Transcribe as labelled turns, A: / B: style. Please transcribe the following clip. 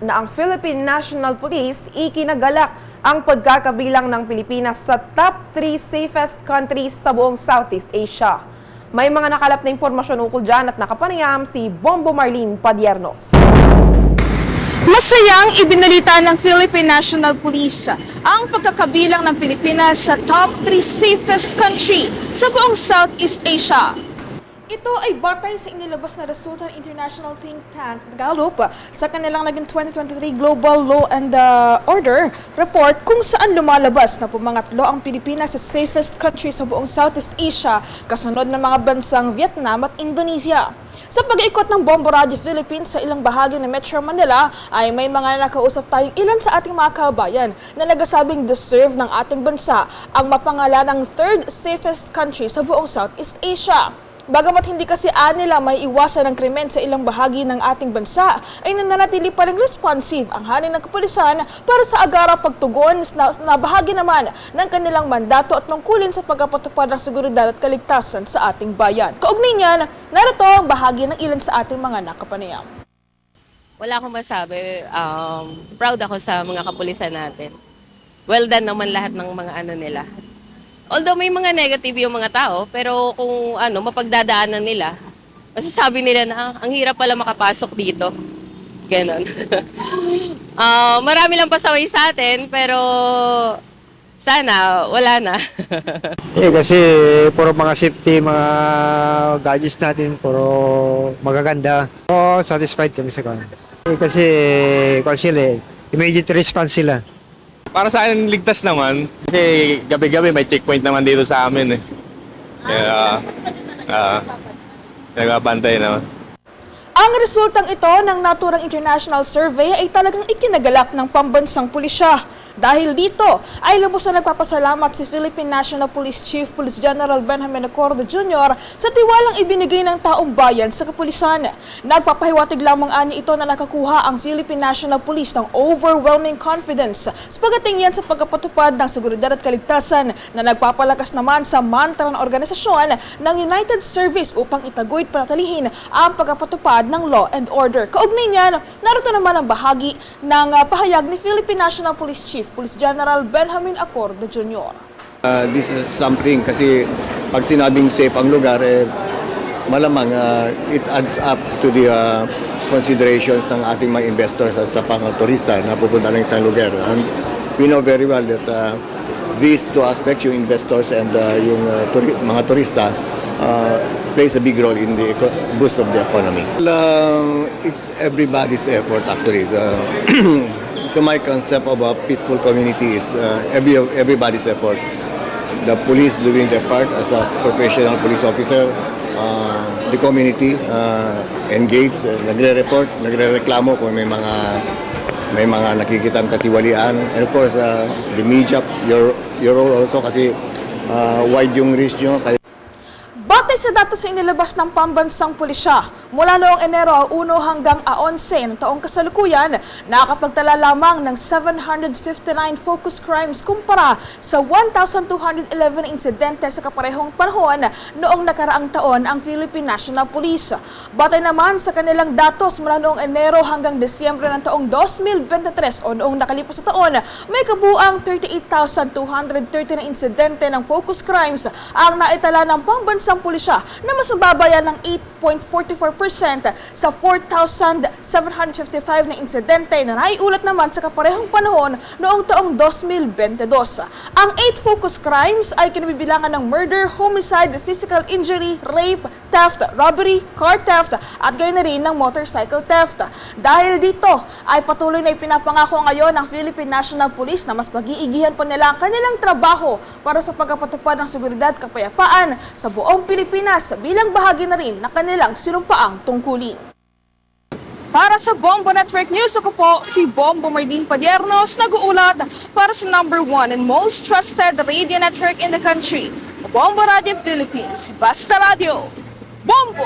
A: na ang Philippine National Police ikinagalak ang pagkakabilang ng Pilipinas sa top 3 safest countries sa buong Southeast Asia. May mga nakalap na impormasyon ukol dyan at nakapanayam si Bombo Marlene Padiernos.
B: Masayang ibinalita ng Philippine National Police ang pagkakabilang ng Pilipinas sa top 3 safest country sa buong Southeast Asia. Ito ay batay sa inilabas na resulta ng International Think Tank Gallup sa kanilang naging 2023 Global Law and uh, Order report kung saan lumalabas na pumangatlo ang Pilipinas sa safest country sa buong Southeast Asia kasunod ng mga bansang Vietnam at Indonesia. Sa pag-iikot ng Bombo Radio Philippines sa ilang bahagi ng Metro Manila ay may mga nakausap tayong ilan sa ating mga kabayan na nagsasabing deserve ng ating bansa ang mapangalan ng third safest country sa buong Southeast Asia. Bagamat hindi kasi nila may iwasan ng krimen sa ilang bahagi ng ating bansa, ay nananatili pa rin responsive ang hanin ng kapulisan para sa agarang pagtugon na, na bahagi naman ng kanilang mandato at tungkulin sa pagpapatupad ng seguridad at kaligtasan sa ating bayan. Kaugnay niyan, narito ang bahagi ng ilan sa ating mga nakapanayam.
C: Wala akong masabi. Um, proud ako sa mga kapulisan natin. Well done naman lahat ng mga ano nila. Although may mga negative yung mga tao, pero kung ano, mapagdadaanan nila, masasabi nila na "Ah, ang hirap pala makapasok dito. Ganon. Ah, marami lang pasaway sa atin, pero sana wala na.
D: Eh kasi puro mga safety, mga gadgets natin, puro magaganda. Oo, satisfied kami sa kanya. Eh kasi, kung sila, eh, immediate response sila.
E: Para sa akin, ligtas naman. Kasi gabi-gabi may checkpoint naman dito sa amin eh. Kaya, uh, nagbabantay naman.
B: Ang resultang ito ng naturang international survey ay talagang ikinagalak ng pambansang pulisya. Dahil dito ay lubos na nagpapasalamat si Philippine National Police Chief Police General Benjamin Acordo Jr. sa tiwalang ibinigay ng taong bayan sa kapulisan. Nagpapahiwatig lamang ani ito na nakakuha ang Philippine National Police ng overwhelming confidence sa pagdating yan sa pagkapatupad ng seguridad at kaligtasan na nagpapalakas naman sa mantra ng organisasyon ng United Service upang itaguyod panatilihin ang pagkapatupad ng law and order. Kaugnay niyan, narito naman ang bahagi ng uh, pahayag ni Philippine National Police Chief Police General Benjamin Acordo Jr.
F: Uh, this is something kasi pag sinabing safe ang lugar, eh, malamang uh, it adds up to the uh, considerations ng ating mga investors at sa mga turista na pupunta ng isang lugar. And we know very well that uh, these two aspects, yung investors and uh, yung uh, turi- mga turista, uh, plays a big role in the boost of the economy. Well, uh, it's everybody's effort actually. The, to my concept of a peaceful community is uh, every, everybody's effort the police doing their part as a professional police officer, uh, the community uh, engaged, uh, nagre-report, nagre-reklamo kung may mga may mga nakikitang katiwalian. And of course, uh, the media, your, your role also kasi uh, wide yung reach nyo.
B: Batay sa datos na inilabas ng pambansang pulisya, mula noong Enero 1 hanggang 11 ng taong kasalukuyan, nakakapagtala lamang ng 759 focus crimes kumpara sa 1,211 insidente sa kaparehong panahon noong nakaraang taon ang Philippine National Police. Batay naman sa kanilang datos mula noong Enero hanggang Desyembre ng taong 2023 o noong nakalipas na taon, may kabuang 38,230 na insidente ng focus crimes ang naitala ng pambansang pulisya na mas mababa yan ng 8.44% sa 4,755 na insidente na naiulat naman sa kaparehong panahon noong taong 2022. Ang 8 focus crimes ay kinabibilangan ng murder, homicide, physical injury, rape, theft, robbery, car theft at gayon na rin ng motorcycle theft. Dahil dito ay patuloy na ipinapangako ngayon ng Philippine National Police na mas pag-iigihan pa nila ang kanilang trabaho para sa pagkapatupad ng seguridad kapayapaan sa buong Pilipinas bilang bahagi na rin ng kanilang sinumpaang tungkulin. Para sa Bombo Network News, ako po si Bombo Marlene Padiernos, nag-uulat para sa number one and most trusted radio network in the country, Bombo Radio Philippines. Basta Radio, Bombo!